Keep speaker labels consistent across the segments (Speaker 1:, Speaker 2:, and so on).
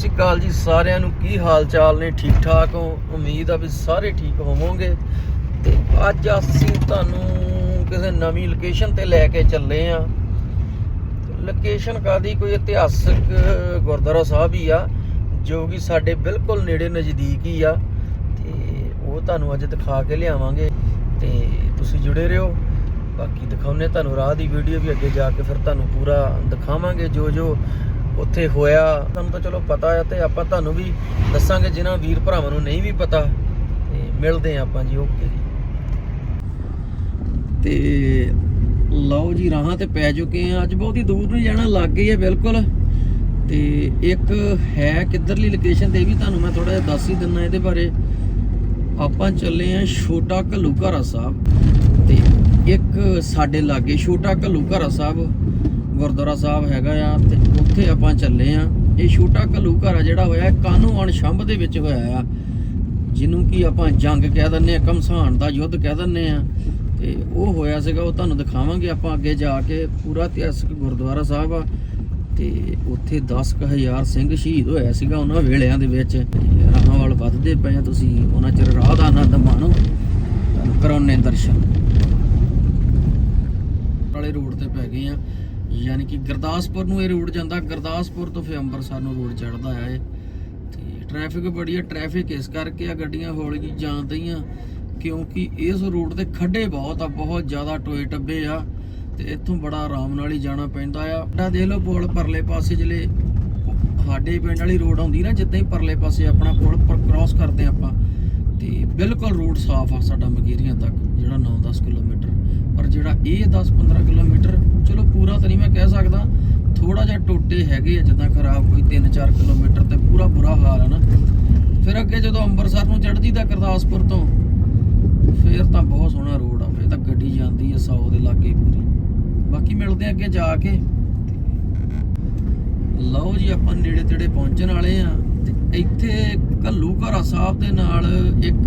Speaker 1: ਸ਼੍ਰੀ ਅਕਾਲ ਜੀ, ਸਾਰਿਆਂ ਨੂੰ ਕੀ ਹਾਲ ਚਾਲ ਨੇ? ਠੀਕ ਠਾਕ ਹੋ? ਉਮੀਦ ਆ ਵੀ ਸਾਰੇ ਠੀਕ ਹੋਵੋਗੇ। ਤੇ ਅੱਜ ਅਸੀਂ ਤੁਹਾਨੂੰ ਕਿਸੇ ਨਵੀਂ ਲੋਕੇਸ਼ਨ ਤੇ ਲੈ ਕੇ ਚੱਲੇ ਆ। ਲੋਕੇਸ਼ਨ ਕਾਦੀ ਕੋਈ ਇਤਿਹਾਸਕ ਗੁਰਦੁਆਰਾ ਸਾਹਿਬ ਹੀ ਆ, ਜੋ ਕਿ ਸਾਡੇ ਬਿਲਕੁਲ ਨੇੜੇ ਨਜ਼ਦੀਕ ਹੀ ਆ। ਤੇ ਉਹ ਤੁਹਾਨੂੰ ਅੱਜ ਦਿਖਾ ਕੇ ਲਿਆਵਾਂਗੇ। ਤੇ ਤੁਸੀਂ ਜੁੜੇ ਰਹੋ। ਬਾਕੀ ਦਿਖਾਉਨੇ ਤੁਹਾਨੂੰ ਰਾਹ ਦੀ ਵੀਡੀਓ ਵੀ ਅੱਗੇ ਜਾ ਕੇ ਫਿਰ ਤੁਹਾਨੂੰ ਪੂਰਾ ਦਿਖਾਵਾਂਗੇ। ਜੋ ਜੋ ਉੱਥੇ ਹੋਇਆ। ਤੁਹਾਨੂੰ ਤਾਂ ਚਲੋ ਪਤਾ ਹੈ ਤੇ ਆਪਾਂ ਤੁਹਾਨੂੰ ਵੀ ਦੱਸਾਂਗੇ, ਜਿਨ੍ਹਾਂ ਵੀਰ ਭਰਾਵਾਂ ਨੂੰ ਨਹੀਂ ਵੀ ਪਤਾ। ਤੇ ਮਿਲਦੇ ਆ ਆਪਾਂ ਜੀ, ਓਕੇ ਜੀ। ਤੇ ਲਓ ਜੀ, ਰਾਹਾਂ ਤੇ ਪੈ ਚੁੱਕੇ ਆ ਅੱਜ ਬਹੁਤੀ ਦੂਰ ਨਹੀਂ ਜਾਣਾ, ਲੱਗ ਗਈ ਹੈ ਬਿਲਕੁਲ। ਤੇ ਇੱਕ ਹੈ ਕਿੱਧਰਲੀ ਲੋਕੇਸ਼ਨ ਤੇ ਇਹ ਵੀ ਤੁਹਾਨੂੰ ਮੈਂ ਥੋੜਾ ਜਿਹਾ ਦੱਸ ਹੀ ਦਿੰਨਾ ਇਹਦੇ ਬਾਰੇ। ਆਪਾਂ ਚੱਲੇ ਆ ਛੋਟਾ ਘੱਲੂਘਾਰਾ ਸਾਹਿਬ। ਤੇ ਇੱਕ ਸਾਡੇ ਲਾਗੇ ਛੋਟਾ ਘੱਲੂਘਾਰਾ ਸਾਹਿਬ। ਗੁਰਦੁਆਰਾ ਸਾਹਿਬ ਹੈਗਾ ਆ ਤੇ ਉੱਥੇ ਆਪਾਂ ਚੱਲੇ ਆ। ਇਹ ਛੋਟਾ ਘੱਲੂਘਾਰਾ ਜਿਹੜਾ ਹੋਇਆ ਕਾਨੂੰ ਅਣਸ਼ੰਭ ਦੇ ਵਿੱਚ ਹੋਇਆ ਆ। ਜਿਹਨੂੰ ਕੀ ਆਪਾਂ ਜੰਗ ਕਹਿ ਦਿੰਨੇ ਆ ਕਮਸਾਨ ਦਾ ਯੁੱਧ ਕਹਿ ਦਿੰਨੇ ਆ। ਤੇ ਉਹ ਹੋਇਆ ਸੀਗਾ, ਉਹ ਤੁਹਾਨੂੰ ਦਿਖਾਵਾਂਗੇ ਆਪਾਂ ਅੱਗੇ ਜਾ ਕੇ। ਪੂਰਾ ਇਤਿਹਾਸਕ ਗੁਰਦੁਆਰਾ ਸਾਹਿਬ ਆ। ਤੇ ਉੱਥੇ 10000 ਸਿੰਘ ਸ਼ਹੀਦ ਹੋਇਆ ਸੀਗਾ ਉਹਨਾਂ ਵੇਲਿਆਂ ਦੇ ਵਿੱਚ। ਰਾਹਾਂ ਵੱਲ ਵੱਧਦੇ ਪਏ ਆ ਤੁਸੀਂ, ਉਹਨਾਂ ਚਿਰ ਰਾਹ ਦਾ ਆਨੰਦ ਮਾਣੋ। ਤੁਹਾਨੂੰ ਕਰਾਉਣੇ ਦਰਸ਼ਨ। ਵਾਲੇ ਰੋਡ ਤੇ ਪੈ ਯਾਨੀ ਕਿ ਗੁਰਦਾਸਪੁਰ ਨੂੰ ਇਹ ਰੋਡ ਜਾਂਦਾ, ਗੁਰਦਾਸਪੁਰ ਤੋਂ ਫਿਰ ਅੰਮ੍ਰਿਤਸਰ ਨੂੰ ਰੋਡ ਚੜਦਾ ਆ ਇਹ। ਤੇ ਟ੍ਰੈਫਿਕ ਬੜੀ ਆ ਟ੍ਰੈਫਿਕ ਇਸ ਕਰਕੇ ਆ, ਗੱਡੀਆਂ ਹੌਲੀ ਜਾਂਦੀਆਂ ਕਿਉਂਕਿ ਇਸ ਰੋਡ ਤੇ ਖੱਡੇ ਬਹੁਤ ਆ, ਬਹੁਤ ਜ਼ਿਆਦਾ ਟੋਏ ਟੱਬੇ ਆ, ਤੇ ਇੱਥੋਂ ਬੜਾ ਆਰਾਮ ਨਾਲ ਹੀ ਜਾਣਾ ਪੈਂਦਾ ਆ। ਡਾ ਦੇਖ ਲਓ ਪੁਲ ਪਰਲੇ ਪਾਸੇ ਜਿਹੜੇ ਸਾਡੇ ਪਿੰਡ ਵਾਲੀ ਰੋਡ ਆਉਂਦੀ ਨਾ, ਜਿੱਦਾਂ ਹੀ ਪਰਲੇ ਪਾਸੇ ਆਪਣਾ ਪੁਲ ਪਰ ਕ੍ਰਾਸ ਕਰਦੇ ਆਪਾਂ, ਤੇ ਬਿਲਕੁਲ ਰੋਡ ਸਾਫ਼ ਆ ਸਾਡਾ ਮਗੀਰੀਆਂ ਤੱਕ, ਜਿਹੜਾ 9-10 ਕਿਲੋਮੀਟਰ, ਪਰ ਜਿਹੜਾ ਇਹ 10-15 ਕਿਲੋਮੀਟਰ ਪੂਰਾ ਤਾਂ ਨਹੀਂ ਮੈਂ ਕਹਿ ਸਕਦਾ। ਥੋੜਾ ਜਿਹਾ ਟੋਟੇ ਹੈਗੇ ਆ, ਜਿੱਦਾਂ ਖਰਾਬ ਕੋਈ 3-4 ਕਿਲੋਮੀਟਰ ਤੇ ਪੂਰਾ ਬੁਰਾ ਹਾਲ ਹੈ ਨਾ। ਫਿਰ ਅੱਗੇ ਜਦੋਂ ਅੰਮ੍ਰਿਤਸਰ ਨੂੰ ਚੜ੍ਹਦੀ ਦਾ ਗੁਰਦਾਸਪੁਰ ਤੋਂ, ਫਿਰ ਤਾਂ ਬਹੁਤ ਸੋਹਣਾ ਰੋਡ ਆ, ਫਿਰ ਤਾਂ ਗੱਡੀ ਜਾਂਦੀ ਹੈ 100 ਦੇ ਲਾਗੇ ਪੂਰੀ। ਬਾਕੀ ਮਿਲਦੇ ਆ ਅੱਗੇ ਜਾ ਕੇ। ਲਓ ਜੀ, ਆਪਾਂ ਨੇੜੇ ਤੇੜੇ ਪਹੁੰਚਣ ਵਾਲੇ ਆ। ਤੇ ਇੱਥੇ ਕੱਲੂ ਘਰਾ ਸਾਹਿਬ ਦੇ ਨਾਲ ਇੱਕ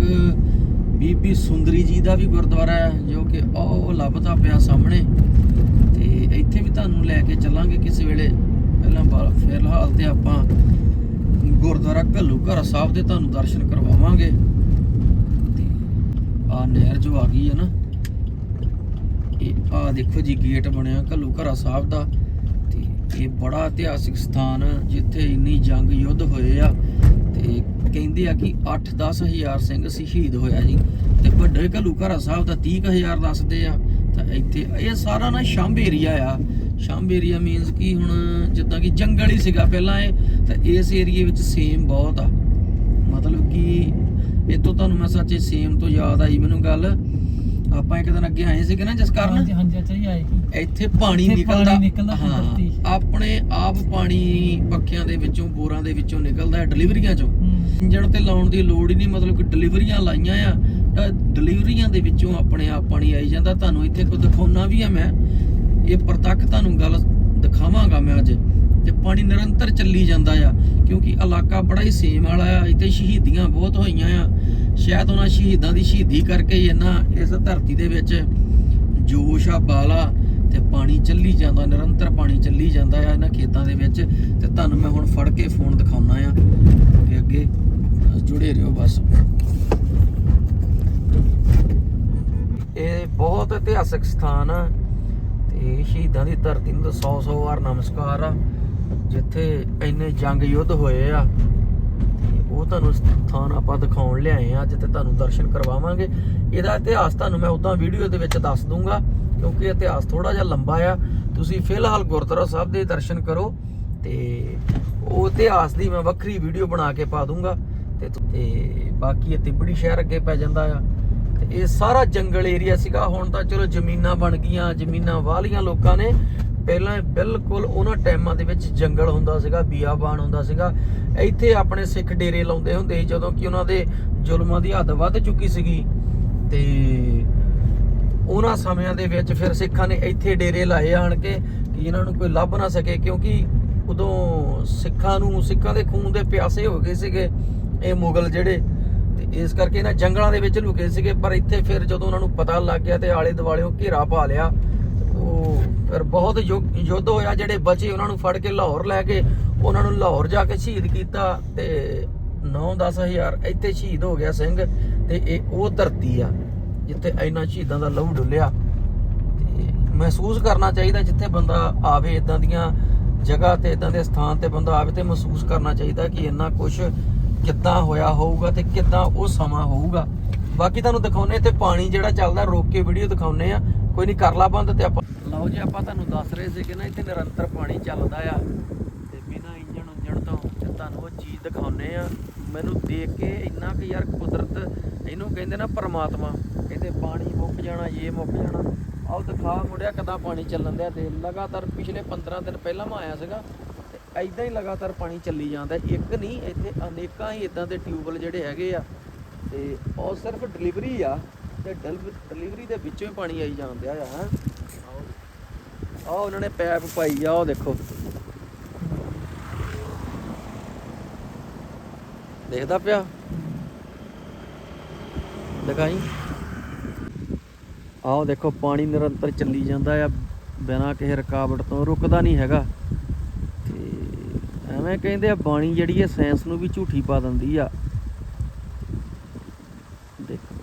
Speaker 1: ਬੀਬੀ ਸੁੰਦਰੀ ਜੀ ਦਾ ਵੀ ਗੁਰਦੁਆਰਾ ਹੈ ਜੋ ਕਿ ਉਹ ਲੱਭਦਾ ਪਿਆ ਸਾਹਮਣੇ। ਇੱਥੇ ਵੀ ਤੁਹਾਨੂੰ ਲੈ ਕੇ ਚੱਲਾਂਗੇ ਕਿਸੇ ਵੇਲੇ। ਪਹਿਲਾਂ ਬਾ- ਫਿਲਹਾਲ ਤੇ ਆਪਾਂ ਗੁਰਦੁਆਰਾ ਕੱਲੂ ਘਰਾ ਸਾਹਿਬ ਦੇ ਤੁਹਾਨੂੰ ਦਰਸ਼ਨ ਕਰਵਾਵਾਂਗੇ। ਤੇ ਆ ਨਹਿਰ ਜੋ ਆ ਗਈ ਹੈ ਨਾ ਇਹ ਆ ਦੇਖੋ ਜੀ ਗੇਟ ਬਣਿਆ ਕੱਲੂ ਘਰਾ ਸਾਹਿਬ ਦਾ। ਤੇ ਇਹ ਬੜਾ ਇਤਿਹਾਸਿਕ ਸਥਾਨ ਆ, ਜਿੱਥੇ ਇੰਨੀ ਜੰਗ ਯੁੱਧ ਹੋਏ ਆ। ਤੇ ਕਹਿੰਦੇ ਆ ਕਿ 8-10 ਹਜ਼ਾਰ ਸਿੰਘ ਸ਼ਹੀਦ ਹੋਇਆ ਜੀ। ਤੇ ਵੱਡੇ ਘੱਲੂ ਘਰਾ ਸਾਹਿਬ ਦਾ 30 ਹਜ਼ਾਰ ਦੱਸਦੇ ਆ। ਤਾਂ ਇੱਥੇ ਇਹ ਸਾਰਾ ਨਾ ਸ਼ੰਭ ਏਰੀਆ ਆ। ਸ਼ੰਭ ਏਰੀਆ ਮੀਨਸ ਕਿ ਹੁਣ ਜਿੱਦਾਂ ਕਿ ਜੰਗਲ ਹੀ ਸੀਗਾ ਪਹਿਲਾਂ ਇਹ ਤਾਂ ਇਸ ਏਰੀਏ ਵਿੱਚ ਸੇਮ ਬਹੁਤ ਆ। ਮਤਲਬ ਕਿ ਇਹ ਤੋਂ ਤੁਹਾਨੂੰ ਮੈਂ ਸੱਚੇ ਸੇਮ ਤੋਂ ਯਾਦ ਆਈ ਮੈਨੂੰ ਗੱਲ। ਆਪਾਂ ਇੱਕ ਦਿਨ ਅੱਗੇ ਆਏ ਸੀਗੇ ਨਾ ਜਿਸ ਕਾਰਨ?
Speaker 2: ਹਾਂਜੀ ਹਾਂਜੀ ਅੱਛਾ ਹੀ
Speaker 1: ਇੱਥੇ ਪਾਣੀ
Speaker 2: ਇੱਥੇ ਪਾਣੀ ਨਿਕਲਦਾ
Speaker 1: ਹਾਂ। ਆਪਣੇ ਆਪ ਪਾਣੀ ਪੱਖਿਆਂ ਦੇ ਵਿੱਚੋਂ ਬੋਰਾਂ ਦੇ ਵਿੱਚੋਂ ਨਿਕਲਦਾ ਹੈ ਡਿਲੀਵਰੀਆਂ ਚੋਂ। ਇੰਜਣ ਤੇ ਲਾਉਣ ਦੀ ਲੋੜ ਹੀ ਨਹੀਂ ਮਤਲਬ ਕਿ ਡਿਲੀਵਰੀਆਂ ਲਾਈਆਂ ਆ। ਡਿਲੀਵਰੀਆਂ ਦੇ ਵਿੱਚੋਂ ਆਪਣੇ ਆਪ ਪਾਣੀ ਆਈ ਜਾਂਦਾ। ਤੁਹਾਨੂੰ ਇੱਥੇ ਕੋ ਦਿਖਾਉਣਾ ਵੀ ਆ ਮੈਂ। ਇਹ ਪ੍ਰਤੱਖ ਤੁਹਾਨੂੰ ਗੱਲ ਦਿਖਾਵਾਂਗਾ ਮੈਂ ਅੱਜ। ਤੇ ਪਾਣੀ ਨਿਰੰਤਰ ਚੱਲੀ ਜਾਂਦਾ ਆ, ਕਿਉਂਕਿ ਇਲਾਕਾ ਬੜਾ ਹੀ ਸੇਮ ਵਾਲਾ ਆ। ਇੱਥੇ ਸ਼ਹੀਦੀਆਂ ਬਹੁਤ ਹੋਈਆਂ ਆ। ਸ਼ਾਇਦ ਉਹਨਾਂ ਸ਼ਹੀਦਾਂ ਦੀ ਸ਼ਹੀਦੀ ਕਰਕੇ ਹੀ ਇਹਨਾਂ ਇਸ ਧਰਤੀ ਦੇ ਵਿੱਚ ਜੋਸ਼ ਆ, ਬਾਲਾ, ਤੇ ਪਾਣੀ ਚੱਲੀ ਜਾਂਦਾ, ਨਿਰੰਤਰ ਪਾਣੀ ਚੱਲੀ ਜਾਂਦਾ ਆ ਇਹਨਾਂ ਖੇਤਾਂ ਦੇ ਵਿੱਚ। ਤੇ ਤੁਹਾਨੂੰ ਮੈਂ ਹੁਣ ਫੜ ਕੇ ਫੋਨ ਦਿਖਾਉਣਾ ਆ। ਤੇ ਅੱਗੇ ਜੁੜੇ ਰਹੋ ਬਸ। ਇਹ ਬਹੁਤ ਇਤਿਹਾਸਕ ਸਥਾਨ ਆ ਤੇ ਸ਼ਹੀਦਾਂ ਦੀ ਧਰਤੀ ਨੂੰ 100 100 ਵਾਰ ਨਮਸਕਾਰ ਆ, ਜਿੱਥੇ ਇੰਨੇ ਜੰਗ ਯੁੱਧ ਹੋਏ ਆ। ਤੇ ਉਹ ਤੁਹਾਨੂੰ ਸਥਾਨ ਆਪਾਂ ਦਿਖਾਉਣ ਲਿਆਏ ਆ ਜਿੱਥੇ ਤੁਹਾਨੂੰ ਦਰਸ਼ਨ ਕਰਵਾਵਾਂਗੇ। ਇਹਦਾ ਇਤਿਹਾਸ ਤੁਹਾਨੂੰ ਮੈਂ ਉਦਾਂ ਵੀਡੀਓ ਦੇ ਵਿੱਚ ਦੱਸ ਦੂੰਗਾ, ਕਿਉਂਕਿ ਇਤਿਹਾਸ ਥੋੜਾ ਜਿਹਾ ਲੰਬਾ ਆ। ਤੁਸੀਂ ਫਿਲਹਾਲ ਗੁਰਦੁਆਰਾ ਸਾਹਿਬ ਦੇ ਦਰਸ਼ਨ ਕਰੋ ਤੇ ਉਹ ਇਤਿਹਾਸ ਦੀ ਮੈਂ ਵੱਖਰੀ ਵੀਡੀਓ ਬਣਾ ਕੇ ਪਾ ਦੂੰਗਾ। ਤੇ ਬਾਕੀ ਇਹ ਤਿੱਬੜੀ ਸ਼ਹਿਰ ਅੱਗੇ ਪੈ ਜਾਂਦਾ ਆ। ਤੇ ਇਹ ਸਾਰਾ ਜੰਗਲ ਏਰੀਆ ਸੀਗਾ। ਹੁਣ ਤਾਂ ਚਲੋ ਜ਼ਮੀਨਾਂ ਬਣ ਗਈਆਂ, ਜ਼ਮੀਨਾਂ ਵਾਲੀਆਂ ਲੋਕਾਂ ਨੇ। ਪਹਿਲਾਂ ਬਿਲਕੁਲ ਉਹਨਾਂ ਟਾਈਮਾਂ ਦੇ ਵਿੱਚ ਜੰਗਲ ਹੁੰਦਾ ਸੀਗਾ, ਬੀਆਬਾਨ ਹੁੰਦਾ ਸੀਗਾ। ਇੱਥੇ ਆਪਣੇ ਸਿੱਖ ਡੇਰੇ ਲਾਉਂਦੇ ਹੁੰਦੇ ਸੀ ਜਦੋਂ ਕਿ ਉਹਨਾਂ ਦੇ ਜ਼ੁਲਮਾਂ ਦੀ ਹੱਦ ਵੱਧ ਚੁੱਕੀ ਸੀਗੀ। ਤੇ ਉਹਨਾਂ ਸਮਿਆਂ ਦੇ ਵਿੱਚ ਫਿਰ ਸਿੱਖਾਂ ਨੇ ਇੱਥੇ ਡੇਰੇ ਲਾਏ ਆਣ ਕੇ ਕਿ ਇਹਨਾਂ ਨੂੰ ਕੋਈ ਲੱਭ ਨਾ ਸਕੇ, ਕਿਉਂਕਿ ਉਦੋਂ ਸਿੱਖਾਂ ਨੂੰ, ਸਿੱਖਾਂ ਦੇ ਖੂਨ ਦੇ ਪਿਆਸੇ ਹੋ ਗਏ ਸੀਗੇ। ਇਹ ਮੁਗਲ ਜਿਹੜੇ ਇਸ ਕਰਕੇ ਇਹਨਾਂ ਜੰਗਲਾਂ ਦੇ ਵਿੱਚ ਲੁਕੇ ਸੀਗੇ, ਪਰ ਇੱਥੇ ਫਿਰ ਜਦੋਂ ਉਹਨਾਂ ਨੂੰ ਪਤਾ ਲੱਗ ਗਿਆ ਤੇ ਆਲੇ ਦੁਆਲਿਓਂ ਘੇਰਾ ਪਾ ਲਿਆ, ਉਹ ਫਿਰ ਬਹੁਤ ਯੁੱਧ ਹੋਇਆ ਜਿਹੜੇ ਬਚੇ ਉਹਨਾਂ ਨੂੰ ਫੜ ਕੇ ਲਾਹੌਰ ਲੈ ਕੇ ਉਹਨਾਂ ਨੂੰ ਲਾਹੌਰ ਜਾ ਕੇ ਸ਼ਹੀਦ ਕੀਤਾ ਤੇ 9-10 ਹਜ਼ਾਰ ਇੱਥੇ ਸ਼ਹੀਦ ਹੋ ਗਿਆ ਸਿੰਘ ਤੇ ਇਹ ਉਹ ਧਰਤੀ ਆ ਜਿੱਥੇ ਇੰਨਾ ਸ਼ਹੀਦਾਂ ਦਾ ਲਹੂ ਡੁੱਲਿਆ। ਤੇ ਮਹਿਸੂਸ ਕਰਨਾ ਚਾਹੀਦਾ ਜਿੱਥੇ ਬੰਦਾ ਆਵੇ ਇਦਾਂ ਦੀਆਂ ਜਗ੍ਹਾ ਤੇ ਇਦਾਂ ਦੇ ਸਥਾਨ ਤੇ ਬੰਦਾ ਆਵੇ ਤੇ ਮਹਿਸੂਸ ਕਰਨਾ ਚਾਹੀਦਾ ਕਿ ਇੰਨਾ ਕੁਝ ਕਿੱਦਾਂ ਹੋਇਆ ਹੋਊਗਾ ਤੇ ਕਿੱਦਾਂ ਉਹ ਸਮਾਂ ਹੋਊਗਾ। ਬਾਕੀ ਤੁਹਾਨੂੰ ਦਿਖਾਉਨੇ ਤੇ ਪਾਣੀ ਜਿਹੜਾ ਚੱਲਦਾ, ਰੋਕ ਕੇ ਵੀਡੀਓ ਦਿਖਾਉਨੇ ਆ ਕੋਈ ਨਹੀਂ, ਕਰ ਲਾ ਬੰਦ ਤੇ ਆਪਾਂ ਲਓ ਜੀ, ਆਪਾਂ ਤੁਹਾਨੂੰ ਦੱਸ ਰਹੇ ਸੀ ਕਿ ਨਾ ਇੱਥੇ ਨਿਰੰਤਰ ਪਾਣੀ ਚੱਲਦਾ ਆ। ਤੇ ਬਿਨਾ ਇੰਜਣ ਉਂਜਣ ਤੋਂ ਤੇ ਤੁਹਾਨੂੰ ਉਹ ਚੀਜ਼ ਦਿਖਾਉਨੇ ਆ ਮੈਨੂੰ ਦੇਖ ਕੇ ਇੰਨਾ ਕਿ ਯਾਰ ਕੁਦਰਤ, ਇਹਨੂੰ ਕਹਿੰਦੇ ਨਾ ਪਰਮਾਤਮਾ। ਕਹਿੰਦੇ ਪਾਣੀ ਮੁੱਕ ਜਾਣਾ, ਇਹ ਮੁੱਕ ਜਾਣਾ। ਆਹ ਦਿਖਾ ਮੁੜਿਆ ਕਦਾ ਪਾਣੀ ਚੱਲਣ ਦਿਆ ਤੇ ਲਗਾਤਾਰ ਪਿਛਲੇ 15 ਦਿਨ ਪਹਿਲਾਂ ਮੈਂ ਆਇਆ ਸੀਗਾ। ਐਦਾਂ ਹੀ ਲਗਾਤਾਰ ਪਾਣੀ ਚੱਲੀ ਜਾਂਦਾ। ਇੱਕ ਨਹੀਂ, ਇੱਥੇ ਅਨੇਕਾਂ ਹੀ ਇਦਾਂ ਦੇ ਟਿਊਬਲ ਜਿਹੜੇ ਹੈਗੇ ਆ, ਤੇ ਉਹ ਸਿਰਫ ਡਿਲੀਵਰੀ ਆ, ਤੇ ਡਿਲੀਵਰੀ ਦੇ ਵਿੱਚੋਂ ਹੀ ਪਾਣੀ ਆਈ ਜਾਂਦਾ ਆ, ਹੈਂ। ਆਹ ਉਹਨਾਂ ਨੇ ਪੈਪ ਪਾਈ ਆ ਉਹ ਦੇਖੋ। ਦੇਖਦਾ ਪਿਆ? ਦਿਖਾਈ? ਆਹ ਦੇਖੋ, ਪਾਣੀ ਨਿਰੰਤਰ ਚੱਲੀ ਜਾਂਦਾ ਆ, ਬਿਨਾਂ ਕਿਸੇ ਰੁਕਾਵਟ ਤੋਂ, ਰੁਕਦਾ ਨਹੀਂ ਹੈਗਾ। ਐਵੇਂ ਕਹਿੰਦੇ ਆ, ਬਾਣੀ ਜਿਹੜੀ ਹੈ ਸਾਇੰਸ ਨੂੰ ਵੀ ਝੂਠੀ ਪਾ ਦਿੰਦੀ ਆ। ਦੇਖੋ,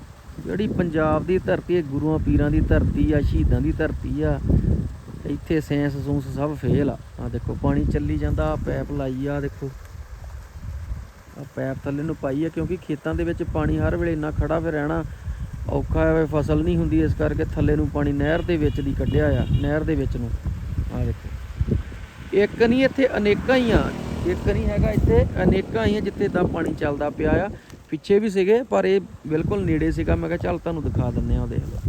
Speaker 1: ਜਿਹੜੀ ਪੰਜਾਬ ਦੀ ਧਰਤੀ ਹੈ ਗੁਰੂਆਂ ਪੀਰਾਂ ਦੀ ਧਰਤੀ ਆ, ਸ਼ਹੀਦਾਂ ਦੀ ਧਰਤੀ ਆ, ਇੱਥੇ ਸਾਇੰਸ ਸੂਸ ਸਭ ਫੇਲ ਆ। ਆ ਦੇਖੋ, ਪਾਣੀ ਚੱਲੀ ਜਾਂਦਾ ਪੈਪ ਲਾਈ ਆ ਦੇਖੋ। ਆ ਪੈਪ ਥੱਲੇ ਨੂੰ ਪਾਈ ਆ, ਕਿਉਂਕਿ ਖੇਤਾਂ ਦੇ ਵਿੱਚ ਪਾਣੀ ਹਰ ਵੇਲੇ ਇੰਨਾ ਖੜਾ ਫਿਰ ਰਹਿਣਾ ਔਖਾ ਹੈ ਫਸਲ ਨਹੀਂ ਹੁੰਦੀ, ਇਸ ਕਰਕੇ ਥੱਲੇ ਨੂੰ ਪਾਣੀ ਨਹਿਰ ਦੇ ਵਿੱਚ ਦੀ ਕੱਢਿਆ ਆ, ਨਹਿਰ ਦੇ ਵਿੱਚ ਨੂੰ। ਆ ਦੇਖੋ। ਇੱਕ ਨਹੀਂ, ਇੱਥੇ ਅਨੇਕਾਂ ਹੀ ਆ। ਇੱਕ ਨਹੀਂ ਹੈਗਾ ਇੱਥੇ। ਅਨੇਕਾਂ ਹੀ ਜਿੱਥੇ ਦਾ ਪਾਣੀ ਚੱਲਦਾ ਪਿਆ ਆ। ਪਿੱਛੇ ਵੀ ਸੀਗੇ, ਪਰ ਇਹ ਬਿਲਕੁਲ ਨੇੜੇ ਸੀਗਾ। ਮੈਂ ਕਿਹਾ ਚੱਲ ਤੁਹਾਨੂੰ ਦਿਖਾ ਦਿੰਨੇ ਆ ਉਹ ਦੇਖ ਲਓ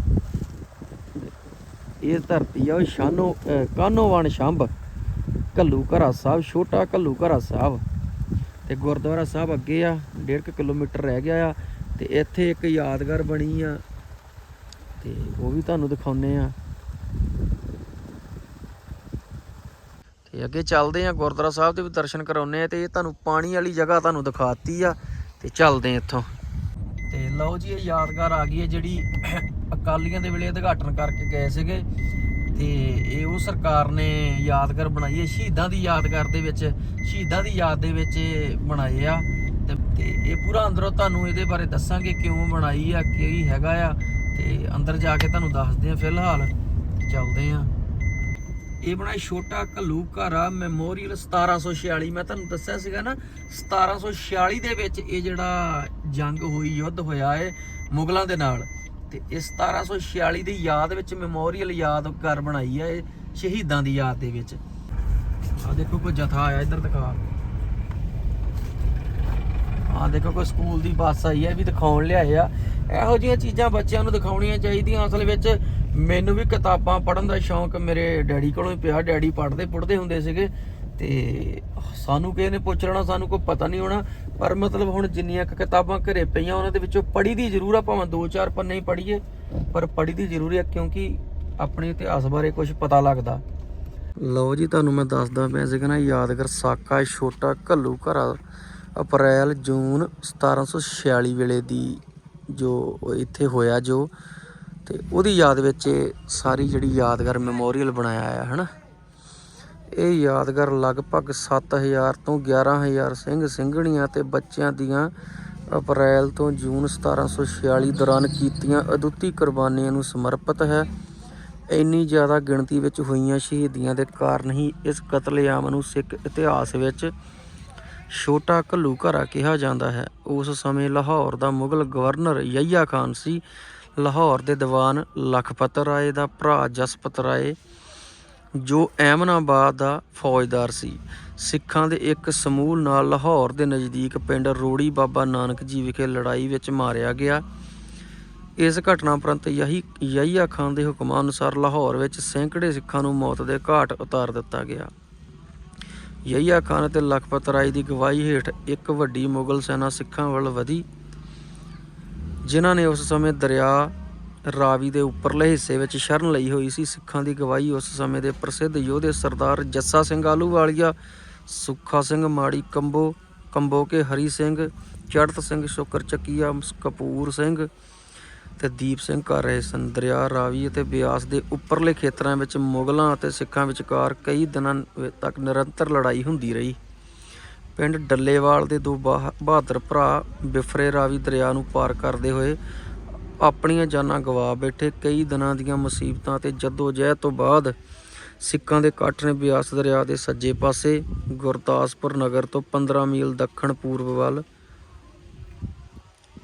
Speaker 1: ਇਹ ਧਰਤੀ ਆ ਉਹ ਸ਼ਾਨੋ ਕਾਨੋਵਾਨ ਸ਼ੰਭ। ਕੱਲੂ ਘਰਾ ਸਾਹਿਬ, ਛੋਟਾ ਕੱਲੂ ਘਰਾ ਸਾਹਿਬ। ਤੇ ਗੁਰਦੁਆਰਾ ਸਾਹਿਬ ਅੱਗੇ ਆ 1.5 ਕਿਲੋਮੀਟਰ ਰਹਿ ਗਿਆ ਆ। ਤੇ ਇੱਥੇ ਇੱਕ ਯਾਦਗਾਰ ਬਣੀ ਆ। ਤੇ ਉਹ ਵੀ ਤੁਹਾਨੂੰ ਦਿਖਾਉਨੇ ਆ। ਤੇ ਅੱਗੇ ਚੱਲਦੇ ਆ ਗੁਰਦੁਆਰਾ ਸਾਹਿਬ ਦੇ ਵੀ ਦਰਸ਼ਨ ਕਰਾਉਨੇ ਆ ਤੇ ਇਹ ਤੁਹਾਨੂੰ ਪਾਣੀ ਵਾਲੀ ਜਗ੍ਹਾ ਤੁਹਾਨੂੰ ਦਿਖਾਤੀ ਆ ਤੇ ਚੱਲਦੇ ਆ ਇੱਥੋਂ। ਤੇ ਲਓ ਜੀ, ਇਹ ਯਾਦਗਾਰ ਆ ਗਈ ਹੈ ਜਿਹੜੀ ਅਕਾਲੀਆਂ ਦੇ ਵੇਲੇ ਉਦਘਾਟਨ ਕਰਕੇ ਗਏ ਸੀਗੇ ਤੇ ਇਹ ਉਹ ਸਰਕਾਰ ਨੇ ਯਾਦਗਾਰ ਬਣਾਈ ਹੈ, ਸ਼ਹੀਦਾਂ ਦੀ ਯਾਦਗਾਰ ਦੇ ਵਿੱਚ, ਸ਼ਹੀਦਾਂ ਦੀ ਯਾਦ ਦੇ ਵਿੱਚ ਇਹ ਬਣਾਏ ਆ। ਤੇ ਤੇ ਇਹ ਪੂਰਾ ਅੰਦਰੋਂ ਤੁਹਾਨੂੰ ਇਹਦੇ ਬਾਰੇ ਦੱਸਾਂਗੇ ਕਿਉਂ ਬਣਾਈ ਆ, ਕੀ ਹੈਗਾ ਆ। ਤੇ ਅੰਦਰ ਜਾ ਕੇ ਤੁਹਾਨੂੰ ਦੱਸਦੇ ਆ ਫਿਲਹਾਲ ਤੇ ਚੱਲਦੇ ਆ ਇਹ ਬਣਾਇਆ ਛੋਟਾ ਘੱਲੂਘਾਰਾ ਮੈਮੋਰੀਅਲ 1746 ਮੈਂ ਤੁਹਾਨੂੰ ਦੱਸਿਆ ਸੀਗਾ ਨਾ 1746 ਦੇ ਵਿੱਚ ਇਹ ਜਿਹੜਾ ਜੰਗ ਹੋਈ, ਯੁੱਧ ਹੋਇਆ ਏ ਮੁਗਲਾਂ ਦੇ ਨਾਲ। ਤੇ ਇਹ 1746 ਦੀ ਯਾਦ ਵਿੱਚ ਮੈਮੋਰੀਅਲ ਯਾਦਗਾਰ ਬਣਾਈ ਹੈ ਇਹ ਸ਼ਹੀਦਾਂ ਦੀ ਯਾਦ ਦੇ ਵਿੱਚ। ਆ ਦੇਖੋ ਕੋਈ ਜਥਾ ਆਇਆ ਇੱਧਰ ਦਿਖਾ। ਆ ਦੇਖੋ ਕੋਈ ਸਕੂਲ ਦੀ ਬੱਸ ਆਈ ਹੈ ਇਹ ਵੀ ਦਿਖਾਉਣ ਲਿਆਏ ਆ। ਇਹੋ ਜਿਹੀਆਂ ਚੀਜ਼ਾਂ ਬੱਚਿਆਂ ਨੂੰ ਦਿਖਾਉਣੀਆਂ ਚਾਹੀਦੀਆਂ, ਅਸਲ ਵਿੱਚ ਮੈਨੂੰ ਵੀ ਕਿਤਾਬਾਂ ਪੜ੍ਹਨ ਦਾ ਸ਼ੌਂਕ ਮੇਰੇ ਡੈਡੀ ਕੋਲੋਂ ਹੀ ਪਿਆ। ਡੈਡੀ ਪੜ੍ਹਦੇ ਪੜ੍ਹਦੇ ਹੁੰਦੇ ਸੀਗੇ ਤੇ ਸਾਨੂੰ ਕਿਸੇ ਨੇ ਪੁੱਛ ਲੈਣਾ, ਸਾਨੂੰ ਕੋਈ ਪਤਾ ਨਹੀਂ ਹੋਣਾ। ਪਰ ਮਤਲਬ ਹੁਣ ਜਿੰਨੀਆਂ ਕੁ ਕਿਤਾਬਾਂ ਘਰੇ ਪਈਆਂ, ਉਹਨਾਂ ਦੇ ਵਿੱਚੋਂ ਪੜ੍ਹੀ ਦੀ ਜ਼ਰੂਰ ਆ, ਭਾਵੇਂ ਦੋ ਚਾਰ ਪੰਨੇ ਹੀ ਪੜ੍ਹੀਏ। ਪਰ ਪੜ੍ਹੀ ਦੀ ਜ਼ਰੂਰੀ ਆ, ਕਿਉਂਕਿ ਆਪਣੇ ਇਤਿਹਾਸ ਬਾਰੇ ਕੁਝ ਪਤਾ ਲੱਗਦਾ। ਲਓ ਜੀ, ਤੁਹਾਨੂੰ ਮੈਂ ਦੱਸਦਾ ਪਿਆ ਸੀਗਾ ਨਾ, ਯਾਦਗਾਰ ਸਾਕਾ ਛੋਟਾ ਘੱਲੂ ਘਰਾ ਅਪ੍ਰੈਲ, ਜੂਨ 1746 ਵੇਲੇ ਦੀ ਜੋ ਇੱਥੇ ਹੋਇਆ ਜੋ। ਤੇ ਉਹਦੀ ਯਾਦ ਵਿੱਚ ਇਹ ਸਾਰੀ ਜਿਹੜੀ ਯਾਦਗਾਰ ਮੈਮੋਰੀਅਲ ਬਣਾਇਆ ਆ ਹਨਾ? ਇਹ ਯਾਦਗਾਰ ਲਗਭਗ 7000 ਤੋਂ 11000 ਸਿੰਘ ਸਿੰਘਣੀਆਂ ਤੇ ਬੱਚਿਆਂ ਦੀਆਂ ਅਪ੍ਰੈਲ ਤੋਂ ਜੂਨ 1746 ਦੌਰਾਨ ਕੀਤੀਆਂ ਅਦੁੱਤੀ ਕੁਰਬਾਨੀਆਂ ਨੂੰ ਸਮਰਪਿਤ ਹੈ। ਇੰਨੀ ਜ਼ਿਆਦਾ ਗਿਣਤੀ ਵਿੱਚ ਹੋਈਆਂ ਸ਼ਹੀਦੀਆਂ ਦੇ ਕਾਰਨ ਹੀ ਇਸ ਕਤਲੇਆਮ ਨੂੰ ਸਿੱਖ ਇਤਿਹਾਸ ਵਿੱਚ ਛੋਟਾ ਘੱਲੂ ਘਰਾ ਕਿਹਾ ਜਾਂਦਾ ਹੈ। ਉਸ ਸਮੇਂ ਲਾਹੌਰ ਦਾ ਮੁਗਲ ਗਵਰਨਰ ਯਹੀਆ ਖਾਨ ਸੀ ਲਾਹੌਰ ਦੇ ਦੀਵਾਨ ਲਖਪਤ ਰਾਏ ਦਾ ਭਰਾ ਜਸਪਤ ਰਾਏ, ਜੋ ਐਮਨਾਬਾਦ ਦਾ ਫੌਜਦਾਰ ਸੀ। ਸਿੱਖਾਂ ਦੇ ਇੱਕ ਸਮੂਹ ਨਾਲ ਲਾਹੌਰ ਦੇ ਨਜ਼ਦੀਕ ਪਿੰਡ ਰੋੜੀ ਬਾਬਾ ਨਾਨਕ ਜੀ ਵਿਖੇ ਲੜਾਈ ਵਿੱਚ ਮਾਰਿਆ ਗਿਆ। ਇਸ ਘਟਨਾ ਉਪਰੰਤ ਯਹੀ ਯਹੀਆ ਖਾਨ ਦੇ ਹੁਕਮਾਂ ਅਨੁਸਾਰ ਲਾਹੌਰ ਵਿੱਚ ਸੈਂਕੜੇ ਸਿੱਖਾਂ ਨੂੰ ਮੌਤ ਦੇ ਘਾਟ ਉਤਾਰ ਦਿੱਤਾ ਗਿਆ। ਯਹੀਆ ਖਾਨ ਅਤੇ ਲਖਪਤ ਰਾਏ ਦੀ ਗਵਾਹੀ ਹੇਠ ਇੱਕ ਵੱਡੀ ਮੁਗਲ ਸੈਨਾ ਸਿੱਖਾਂ ਵੱਲ ਵਧੀ। ਜਿਨ੍ਹਾਂ ਨੇ ਉਸ ਸਮੇਂ ਦਰਿਆ ਰਾਵੀ ਦੇ ਉੱਪਰਲੇ ਹਿੱਸੇ ਵਿੱਚ ਸ਼ਰਨ ਲਈ ਹੋਈ ਸੀ। ਸਿੱਖਾਂ ਦੀ ਗਵਾਹੀ ਉਸ ਸਮੇਂ ਦੇ ਪ੍ਰਸਿੱਧ ਯੋਧੇ ਸਰਦਾਰ ਜੱਸਾ ਸਿੰਘ ਆਲੂਵਾਲੀਆ ਸੁੱਖਾ ਸਿੰਘ ਮਾੜੀ ਕੰਬੋ ਕੰਬੋਕੇ ਹਰੀ ਸਿੰਘ ਚੜਤ ਸਿੰਘ ਸ਼ੁਕਰ ਚੱਕੀਆ, ਕਪੂਰ ਸਿੰਘ ਤੇ ਦੀਪ ਸਿੰਘ ਕਰ ਰਹੇ ਸਨ। ਦਰਿਆ ਰਾਵੀ ਅਤੇ ਬਿਆਸ ਦੇ ਉੱਪਰਲੇ ਖੇਤਰਾਂ ਵਿੱਚ ਮੁਗਲਾਂ ਅਤੇ ਸਿੱਖਾਂ ਵਿਚਕਾਰ ਕਈ ਦਿਨਾਂ ਤੱਕ ਨਿਰੰਤਰ ਲੜਾਈ ਹੁੰਦੀ ਰਹੀ। ਪਿੰਡ ਡੱਲੇਵਾਲ ਦੇ ਦੋ ਬਾਹ- ਬਹਾਦਰ ਭਰਾ ਬਿਫਰੇ ਰਾਵੀ ਦਰਿਆ ਨੂੰ ਪਾਰ ਕਰਦੇ ਹੋਏ ਆਪਣੀਆਂ ਜਾਨਾਂ ਗਵਾ ਬੈਠੇ। ਕਈ ਦਿਨਾਂ ਦੀਆਂ ਮੁਸੀਬਤਾਂ ਤੇ ਜਦੋਜਹਿਦ ਤੋਂ ਬਾਅਦ ਸਿੱਖਾਂ ਦੇ ਇਕੱਠ ਨੇ ਬਿਆਸ ਦਰਿਆ ਦੇ ਸੱਜੇ ਪਾਸੇ ਗੁਰਦਾਸਪੁਰ ਨਗਰ ਤੋਂ 15 ਮੀਲ ਦੱਖਣ ਪੂਰਬ ਵੱਲ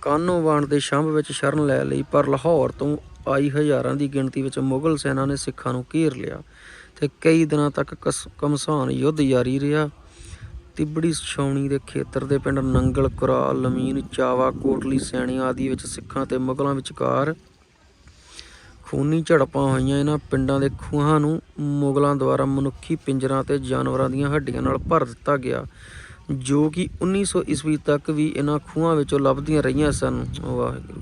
Speaker 1: ਕਾਨੋਵਾਨ ਦੇ ਸ਼ੰਭ ਵਿੱਚ ਸ਼ਰਨ ਲੈ ਲਈ, ਪਰ ਲਾਹੌਰ ਤੋਂ ਆਈ ਹਜ਼ਾਰਾਂ ਦੀ ਗਿਣਤੀ ਵਿੱਚ ਮੁਗਲ ਸੈਨਾ ਨੇ ਸਿੱਖਾਂ ਨੂੰ ਘੇਰ ਲਿਆ ਤੇ ਕਈ ਦਿਨਾਂ ਤੱਕ ਕਸ- ਘਮਸਾਨ ਯੁੱਧ ਜਾਰੀ ਰਿਹਾ। ਤਿਬੜੀ ਛਾਉਣੀ ਦੇ ਖੇਤਰ ਦੇ ਪਿੰਡ ਨੰਗਲ, ਕੁਰਾਲ, ਲਮੀਨ, ਚਾਵਾ, ਕੋਟਲੀ, ਸੈਣੀ ਆਦਿ ਵਿੱਚ ਸਿੱਖਾਂ ਤੇ ਮੁਗਲਾਂ ਵਿਚਕਾਰ ਖੂਨੀ ਝੜਪਾਂ ਹੋਈਆਂ ਇਹਨਾਂ ਪਿੰਡਾਂ ਦੇ ਖੂਹਾਂ ਨੂੰ ਮੁਗਲਾਂ ਦੁਆਰਾ ਮਨੁੱਖੀ ਪਿੰਜਰਾਂ ਤੇ ਜਾਨਵਰਾਂ ਦੀਆਂ ਹੱਡੀਆਂ ਨਾਲ ਭਰ ਦਿੱਤਾ ਗਿਆ, ਜੋ ਕਿ 1900 ਈਸਵੀ ਤੱਕ ਵੀ ਇਹਨਾਂ ਖੂਹਾਂ ਵਿੱਚੋਂ ਲੱਭਦੀਆਂ ਰਹੀਆਂ ਸਨ। ਵਾਹਿਗੁਰੂ।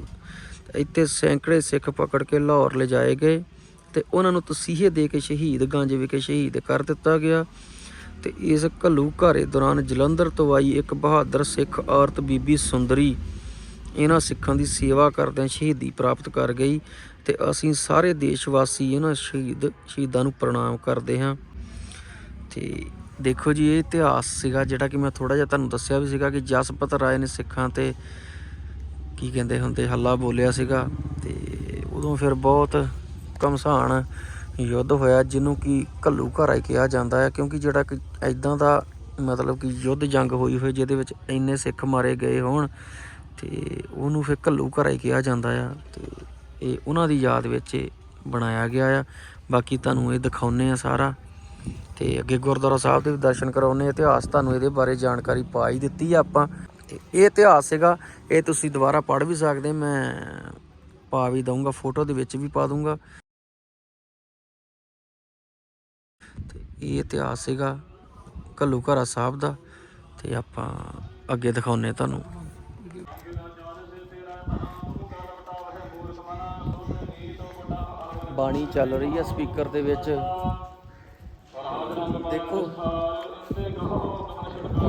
Speaker 1: ਇੱਥੇ ਸੈਂਕੜੇ ਸਿੱਖ ਪਕੜ ਕੇ ਲਾਹੌਰ ਲਿਜਾਏ ਗਏ ਤੇ ਉਹਨਾਂ ਨੂੰ ਤਸੀਹੇ ਦੇ ਕੇ ਸ਼ਹੀਦ, ਗੰਜ ਵਿਖੇ ਸ਼ਹੀਦ ਕਰ ਦਿੱਤਾ ਗਿਆ। ਤੇ ਇਸ ਘੱਲੂ ਘਾਰੇ ਦੌਰਾਨ ਜਲੰਧਰ ਤੋਂ ਆਈ ਇੱਕ ਬਹਾਦਰ ਸਿੱਖ ਔਰਤ ਬੀਬੀ ਸੁੰਦਰੀ। ਇਹਨਾਂ ਸਿੱਖਾਂ ਦੀ ਸੇਵਾ ਕਰਦਿਆਂ ਸ਼ਹੀਦੀ ਪ੍ਰਾਪਤ ਕਰ ਗਈ ਤੇ ਅਸੀਂ ਸਾਰੇ ਦੇਸ਼ ਵਾਸੀ ਇਹਨਾਂ ਸ਼ਹੀਦ, ਸ਼ਹੀਦਾਂ ਨੂੰ ਪ੍ਰਣਾਮ ਕਰਦੇ ਹਾਂ। ਤੇ ਦੇਖੋ ਜੀ, ਇਹ ਇਤਿਹਾਸ ਸੀਗਾ ਜਿਹੜਾ ਕਿ ਮੈਂ ਥੋੜਾ ਜਿਹਾ ਤੁਹਾਨੂੰ ਦੱਸਿਆ ਵੀ ਸੀਗਾ ਕਿ ਜਸਪਤ ਰਾਏ ਨੇ ਸਿੱਖਾਂ ਤੇ ਕੀ ਕਹਿੰਦੇ ਹੁੰਦੇ, ਹੱਲਾ ਬੋਲਿਆ ਸੀਗਾ ਤੇ ਉਦੋਂ ਫਿਰ ਬਹੁਤ ਘਮਸਾਨ ਯੁੱਧ ਹੋਇਆ, ਜਿਹਨੂੰ ਕਿ ਘੱਲੂ ਘਾਰਾ ਹੀ ਕਿਹਾ ਜਾਂਦਾ ਹੈ, ਕਿਉਂਕਿ ਜਿਹੜਾ ਕਿ ਐਦਾਂ ਦਾ ਮਤਲਬ ਕਿ ਯੁੱਧ ਜੰਗ ਹੋਈ ਹੋਈ, ਜਿਹਦੇ ਵਿੱਚ ਇੰਨੇ ਸਿੱਖ ਮਾਰੇ ਗਏ ਹੋਣ, ਤੇ ਉਹਨੂੰ ਫਿਰ ਘੱਲੂ ਘਾਰਾ ਹੀ ਕਿਹਾ ਜਾਂਦਾ ਆ, ਤੇ ਇਹ ਉਹਨਾਂ ਦੀ ਯਾਦ ਵਿੱਚ ਬਣਾਇਆ ਗਿਆ ਆ। ਬਾਕੀ ਤੁਹਾਨੂੰ ਇਹ ਦਿਖਾਉਨੇ ਆ ਸਾਰਾ, ਤੇ ਅੱਗੇ ਗੁਰਦੁਆਰਾ ਸਾਹਿਬ ਦੇ ਵੀ ਦਰਸ਼ਨ ਕਰਾਉਨੇ ਇਤਿਹਾਸ ਤੁਹਾਨੂੰ ਇਹਦੇ ਬਾਰੇ ਜਾਣਕਾਰੀ ਪਾ ਹੀ ਦਿੱਤੀ ਆ ਆਪਾਂ, ਤੇ ਇਹ ਇਤਿਹਾਸ ਸੀਗਾ, ਇਹ ਤੁਸੀਂ ਦੁਬਾਰਾ ਪੜ੍ਹ ਵੀ ਸਕਦੇ, ਮੈਂ ਪਾ ਵੀ ਦਊਂਗਾ, ਫੋਟੋ ਦੇ ਵਿੱਚ ਵੀ ਪਾ ਦੂੰਗਾ ਇਹ ਇਤਿਹਾਸ ਸੀਗਾ ਘੱਲੂ ਘਰਾ ਸਾਹਿਬ ਦਾ ਤੇ ਆਪਾਂ ਅੱਗੇ ਦਿਖਾਉਨੇ ਤੁਹਾਨੂੰ। ਬਾਣੀ ਚੱਲ ਰਹੀ ਹੈ ਸਪੀਕਰ ਦੇ ਵਿੱਚ। ਦੇਖੋ।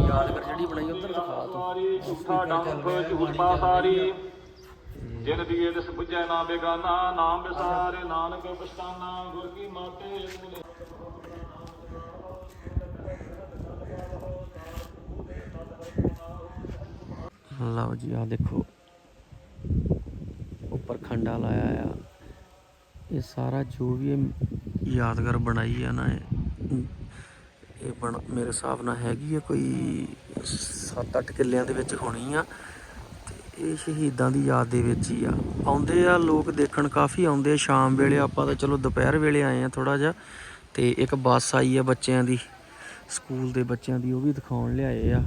Speaker 1: ਯਾਦਗਾਰ ਜਿਹੜੀ ਬਣਾਈ ਉਧਰ ਦਿਖਾ ਤੂੰ।
Speaker 2: ਝੂਠਾ ਡੰਫ ਝੂਠਾ ਸਾਰੀ ਜਿਨ ਦੀਏ ਦਿਸ ਬੁਝੈ ਨਾ ਬੇਗਾਨਾ, ਨਾਮ ਵਿਸਾਰੇ ਨਾਨਕ ਪਛਤਾਨਾ ਗੁਰ ਕੀ ਮਾਤੇ ਮੂਲੇ
Speaker 1: ਲਓ ਜੀ ਆ ਦੇਖੋ। ਉੱਪਰ ਖੰਡਾ ਲਾਇਆ ਆ। ਇਹ ਸਾਰਾ ਜੋ ਵੀ ਇਹ ਯਾਦਗਾਰ ਬਣਾਈ ਆ ਨਾ, ਇਹ ਇਹ ਬਣ ਮੇਰੇ ਹਿਸਾਬ ਨਾਲ ਹੈਗੀ ਆ ਕੋਈ 7-8 ਕਿੱਲਿਆਂ ਦੇ ਵਿੱਚ ਹੋਣੀ ਆ। ਤੇ ਇਹ ਸ਼ਹੀਦਾਂ ਦੀ ਯਾਦ ਦੇ ਵਿੱਚ ਹੀ ਆ। ਆਉਂਦੇ ਆ ਲੋਕ ਦੇਖਣ, ਕਾਫੀ ਆਉਂਦੇ ਆ। ਸ਼ਾਮ ਵੇਲੇ ਆਪਾਂ ਤਾਂ ਚਲੋ ਦੁਪਹਿਰ ਵੇਲੇ ਆਏ ਆ ਥੋੜਾ ਜਿਹਾ। ਤੇ ਇੱਕ ਬੱਸ ਆਈ ਆ ਬੱਚਿਆਂ ਦੀ, ਸਕੂਲ ਦੇ ਬੱਚਿਆਂ ਦੀ, ਉਹ ਵੀ ਦਿਖਾਉਣ ਲਿਆਏ ਆ।